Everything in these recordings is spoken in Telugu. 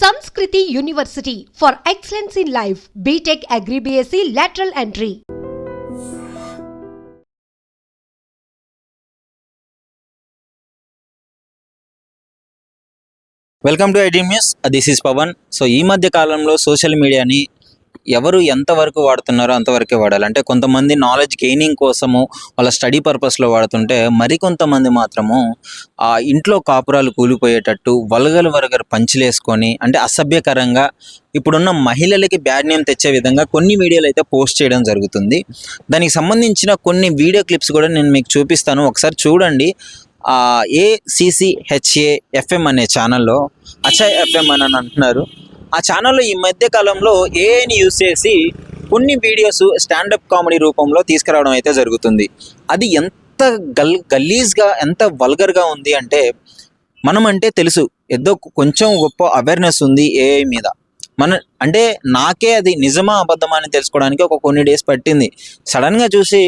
Samskruti university for excellence in life BTech agri BSc lateral entry welcome to IT news this is Pavan so ఈ మధ్య కాలంలో సోషల్ మీడియాని ఎవరు ఎంతవరకు వాడుతున్నారో అంతవరకే వాడాలి. అంటే కొంతమంది నాలెడ్జ్ గెయినింగ్ కోసము వాళ్ళ స్టడీ పర్పస్లో వాడుతుంటే మరికొంతమంది మాత్రము ఆ ఇంట్లో కాపురాలు కూలిపోయేటట్టు వలగల వరగరు పంచులేసుకొని అంటే అసభ్యకరంగా ఇప్పుడున్న మహిళలకి బ్యాడ్ నేమ్ తెచ్చే విధంగా కొన్ని వీడియోలు అయితే పోస్ట్ చేయడం జరుగుతుంది. దానికి సంబంధించిన కొన్ని వీడియో క్లిప్స్ కూడా నేను మీకు చూపిస్తాను. ఒకసారి చూడండి. ఏసీసీహెచ్ఏ ఎఫ్ఎం అనే ఛానల్లో అచ్చయ్ ఎఫ్ఎం అని అంటున్నారు. ఆ ఛానల్లో ఈ మధ్య కాలంలో ఏఐని యూస్ చేసి కొన్ని వీడియోస్ స్టాండప్ కామెడీ రూపంలో తీసుకురావడం అయితే జరుగుతుంది. అది ఎంత గల్ గలీజ్గా ఎంత వల్గర్గా ఉంది అంటే మనం అంటే తెలుసు ఏదో కొంచెం గొప్ప అవేర్నెస్ ఉంది ఏఐ మీద. మన అంటే నాకే అది నిజమా అబద్ధమా అని తెలుసుకోవడానికి ఒక కొన్ని డేస్ పట్టింది. సడన్గా చూసి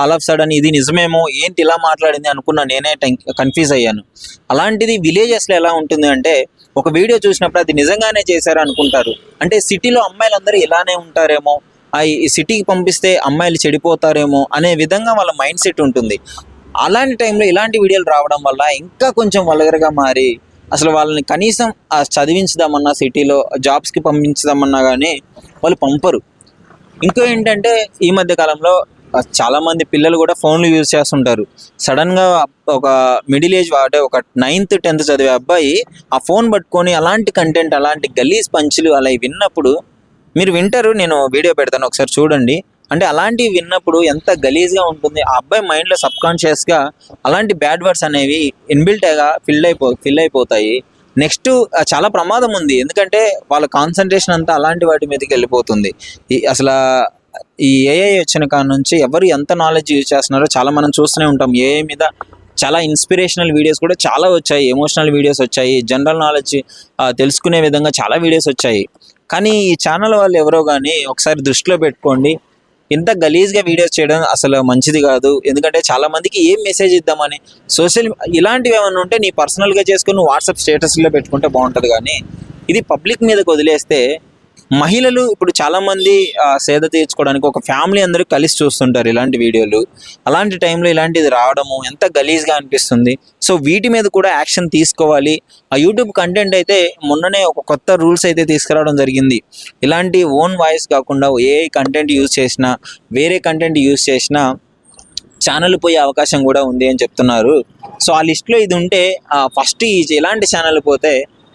ఆల్ ఆఫ్ సడన్ ఇది నిజమేమో ఏంటి ఇలా మాట్లాడింది అనుకున్నా నేనే కన్ఫ్యూజ్ అయ్యాను. అలాంటిది విలేజెస్లో ఎలా ఉంటుంది అంటే ఒక వీడియో చూసినప్పుడు అది నిజంగానే చేశారు అనుకుంటారు. అంటే సిటీలో అమ్మాయిలందరూ ఇలానే ఉంటారేమో ఆ ఈ సిటీకి పంపిస్తే అమ్మాయిలు చెడిపోతారేమో అనే విధంగా వాళ్ళ మైండ్ సెట్ ఉంటుంది. అలాంటి టైంలో ఇలాంటి వీడియోలు రావడం వల్ల ఇంకా కొంచెం వలగరగా మారి అసలు వాళ్ళని కనీసం చదివించుదామన్నా సిటీలో జాబ్స్కి పంపించుదామన్నా కానీ వాళ్ళు పంపరు. ఇంకో ఏంటంటే ఈ మధ్య కాలంలో చాలామంది చాలా మంది పిల్లలు కూడా ఫోన్లు యూజ్ చేస్తుంటారు. సడన్గా ఒక మిడిల్ ఏజ్ అంటే ఒక నైన్త్ టెన్త్ చదివే అబ్బాయి ఆ ఫోన్ పట్టుకొని అలాంటి కంటెంట్ అలాంటి గలీజ్ పంచులు అలా విన్నప్పుడు మీరు వింటారు నేను వీడియో పెడతాను ఒకసారి చూడండి. అంటే అలాంటివి విన్నప్పుడు ఎంత గలీజ్గా ఉంటుంది ఆ అబ్బాయి మైండ్లో సబ్ కాన్షియస్గా అలాంటి బ్యాడ్ వర్డ్స్ అనేవి ఇన్బిల్ట్గా ఫిల్ అయిపో ఫిల్ అయిపోతాయి. నెక్స్ట్ చాలా ప్రమాదం ఉంది. ఎందుకంటే వాళ్ళ కాన్సన్ట్రేషన్ అంతా అలాంటి వాటి మీదకి వెళ్ళిపోతుంది. ఈ అసలు ఈ ఏఐ వచ్చిన కాడ నుంచి ఎవరు ఎంత నాలెడ్జ్ యూజ్ చేస్తున్నారో చాలా మనం చూస్తూనే ఉంటాం. ఏఐ మీద చాలా ఇన్స్పిరేషనల్ వీడియోస్ కూడా చాలా వచ్చాయి. ఎమోషనల్ వీడియోస్ వచ్చాయి. జనరల్ నాలెడ్జ్ తెలుసుకునే విధంగా చాలా వీడియోస్ వచ్చాయి. కానీ ఈ ఛానల్ వాళ్ళు ఎవరో కానీ ఒకసారి దృష్టిలో పెట్టుకోండి. ఇంత గలీజ్గా వీడియోస్ చేయడం అసలు మంచిది కాదు. ఎందుకంటే చాలా మందికి ఏం మెసేజ్ ఇద్దామని సోషల్ ఇలాంటివి ఏమైనా ఉంటే నీ పర్సనల్గా చేసుకుని వాట్సాప్ స్టేటస్లో పెట్టుకుంటే బాగుంటుంది కానీ ఇది పబ్లిక్ మీదకి వదిలేస్తే మహిళలు ఇప్పుడు చాలామంది సేద తీర్చుకోవడానికి ఒక ఫ్యామిలీ అందరూ కలిసి చూస్తుంటారు ఇలాంటి వీడియోలు. అలాంటి టైంలో ఇలాంటిది రావడము ఎంత గలీజ్గా అనిపిస్తుంది. సో వీటి మీద కూడా యాక్షన్ తీసుకోవాలి. ఆ యూట్యూబ్ కంటెంట్ అయితే మొన్ననే ఒక కొత్త రూల్స్ అయితే తీసుకురావడం జరిగింది. ఇలాంటి ఓన్ వాయిస్ కాకుండా ఏ కంటెంట్ యూజ్ చేసినా వేరే కంటెంట్ యూజ్ చేసినా ఛానల్ పోయే అవకాశం కూడా ఉంది అని చెప్తున్నారు. సో ఆ లిస్ట్లో ఇది ఉంటే ఫస్ట్ ఇలాంటి ఎలాంటి ఛానల్ పోతే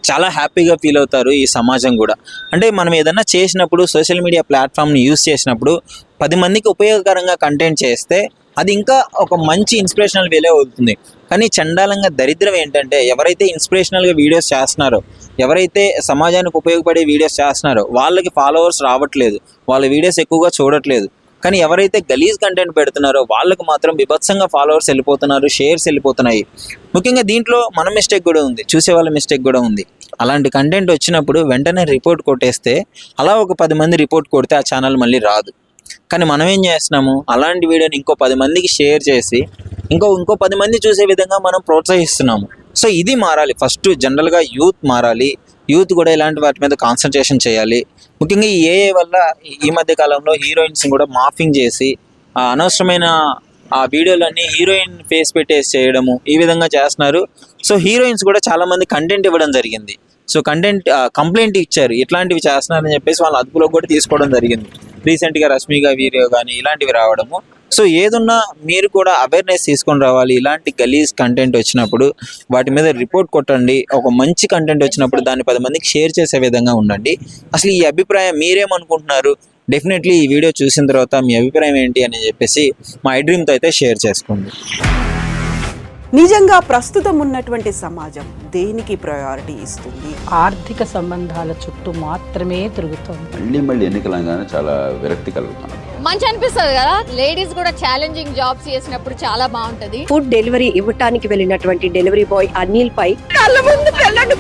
చాలా హ్యాపీగా ఫీల్ అవుతారు ఈ సమాజం కూడా. అంటే మనం ఏదైనా చేసినప్పుడు సోషల్ మీడియా ప్లాట్ఫామ్ని యూస్ చేసినప్పుడు పది మందికి ఉపయోగకరంగా కంటెంట్ చేస్తే అది ఇంకా ఒక మంచి ఇన్స్పిరేషనల్ వేలే అవుతుంది. కానీ చండాలంగా దరిద్రం ఏంటంటే ఎవరైతే ఇన్స్పిరేషనల్గా వీడియోస్ చేస్తున్నారో ఎవరైతే సమాజానికి ఉపయోగపడే వీడియోస్ చేస్తున్నారో వాళ్ళకి ఫాలోవర్స్ రావట్లేదు. వాళ్ళ వీడియోస్ ఎక్కువగా చూడట్లేదు. కానీ ఎవరైతే గలీజ్ కంటెంట్ పెడుతున్నారో వాళ్ళకు మాత్రం బిభత్సంగా ఫాలోవర్స్ వెళ్ళిపోతున్నారు షేర్స్ వెళ్ళిపోతున్నాయి. ముఖ్యంగా దీంట్లో మన మిస్టేక్ కూడా ఉంది చూసే వాళ్ళ మిస్టేక్ కూడా ఉంది. అలాంటి కంటెంట్ వచ్చినప్పుడు వెంటనే రిపోర్ట్ కొట్టేస్తే అలా ఒక పది మంది రిపోర్ట్ కొడితే ఆ ఛానల్ మళ్ళీ రాదు. కానీ మనం ఏం చేస్తున్నాము? అలాంటి వీడియోని ఇంకో పది మందికి షేర్ చేసి ఇంకో ఇంకో పది మంది చూసే విధంగా మనం ప్రోత్సహిస్తున్నాము. సో ఇది మారాలి. ఫస్ట్ జనరల్గా యూత్ మారాలి. యూత్ కూడా ఇలాంటి వాటి మీద కాన్సన్ట్రేషన్ చేయాలి. ముఖ్యంగా ఈ ఏఐ వల్ల ఈ మధ్య కాలంలో హీరోయిన్స్ కూడా మాఫింగ్ చేసి అనవసరమైన ఆ వీడియోలన్నీ హీరోయిన్ ఫేస్ పెట్టేసి చేయడము ఈ విధంగా చేస్తున్నారు. సో హీరోయిన్స్ కూడా చాలామంది కంటెంట్ ఇవ్వడం జరిగింది. సో కంటెంట్ కంప్లైంట్ ఇచ్చారు. ఇట్లాంటివి చేస్తున్నారని చెప్పేసి వాళ్ళ అదుపులో కూడా తీసుకోవడం జరిగింది. రీసెంట్గా రష్మిగా వీడియో కానీ ఇలాంటివి రావడము. సో ఏదున్నా మీరు కూడా అవేర్నెస్ తీసుకొని రావాలి. ఇలాంటి గలీజ్ కంటెంట్ వచ్చినప్పుడు వాటి మీద రిపోర్ట్ కొట్టండి. ఒక మంచి కంటెంట్ వచ్చినప్పుడు దాన్ని పది మందికి షేర్ చేసే విధంగా ఉండండి. అసలు ఈ అభిప్రాయం మీరేమనుకుంటున్నారు? డెఫినెట్లీ ఈ వీడియో చూసిన తర్వాత మీ అభిప్రాయం ఏంటి అని చెప్పేసి మా ఐడ్రీమ్తో అయితే షేర్ చేసుకోండి. నిజంగా ప్రస్తుతం ఉన్నటువంటి సమాజం దేనికి ప్రయారిటీ ఇస్తుంది? ఆర్థిక సంబంధాల చుట్టూ మాత్రమే తిరుగుతోంది. మళ్ళీ మళ్ళీ ఎన్నికలు అనగానే చాలా విరక్తి కలుగుతాను మంచి అనిపిస్తుంది కదా? లేడీస్ కూడా ఛాలెంజింగ్ జాబ్స్ చేసినప్పుడు చాలా బాగుంటది. ఫుడ్ డెలివరీ ఇవ్వటానికి వెళ్ళినటువంటి డెలివరీ బాయ్ అనిల్ పై కళ్ళ ముందు పెళ్ళండి